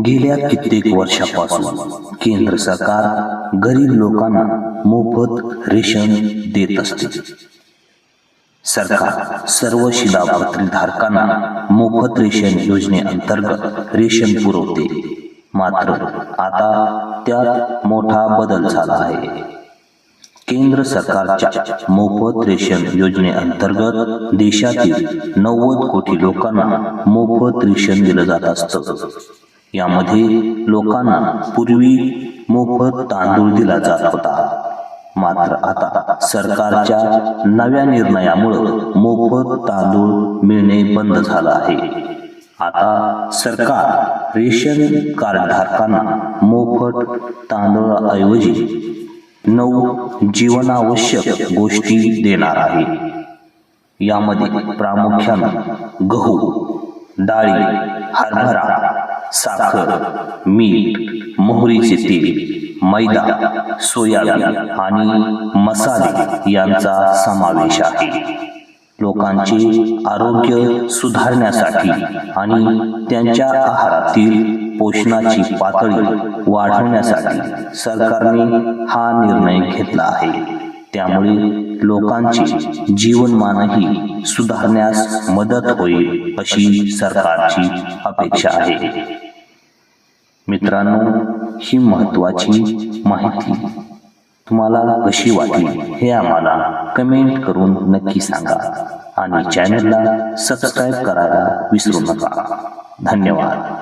गेल्या कित्येक वर्षापासून केंद्र सरकार गरीब लोकांना मोफत रेशन देत असते. सरकार सर्व शिधापत्र धारकांना मोफत रेशन योजनेअंतर्गत रेशन पुरवते. मात्र आता त्यात मोठा बदल झाला आहे. केंद्र सरकारच्या मोफत रेशन योजनेअंतर्गत देशातील नव्वद कोटी लोकांना मोफत रेशन दिलं जात असतं. यामध्ये लोकांना पूर्वी मोफत तांदूळ दिला जात होता. मात्र आता सरकारच्या नव्या निर्णयामुळे मोफत तांदूळ मिळणे बंद झालं आहे. आता सरकार रेशन कार्ड धारकांना मोफत तांदूळाऐवजी नऊ जीवनावश्यक गोष्टी देणार आहे. यामध्ये प्रामुख्यानं गहू डाळी हरभरा साखर मीठ मोहरीचे तेल मैदा सोयाबीन आणि मसाले यांचा समावेश आहे. लोकांचे आरोग्य सुधारण्यासाठी आणि त्यांच्या आहारातील पोषणाची पातळी वाढवण्यासाठी सरकारने हा निर्णय घेतला आहे. त्यामुळे लोकांचे जीवनमानही सुधारण्यास मदत होईल अशी सरकारची अपेक्षा आहे. मित्रांनो ही महत्वाची माहिती. तुम्हाला कशी वाटली हे आम्हाला कमेंट करून नक्की सांगा आणि चॅनलला सबस्क्राईब करायला विसरू नका. धन्यवाद.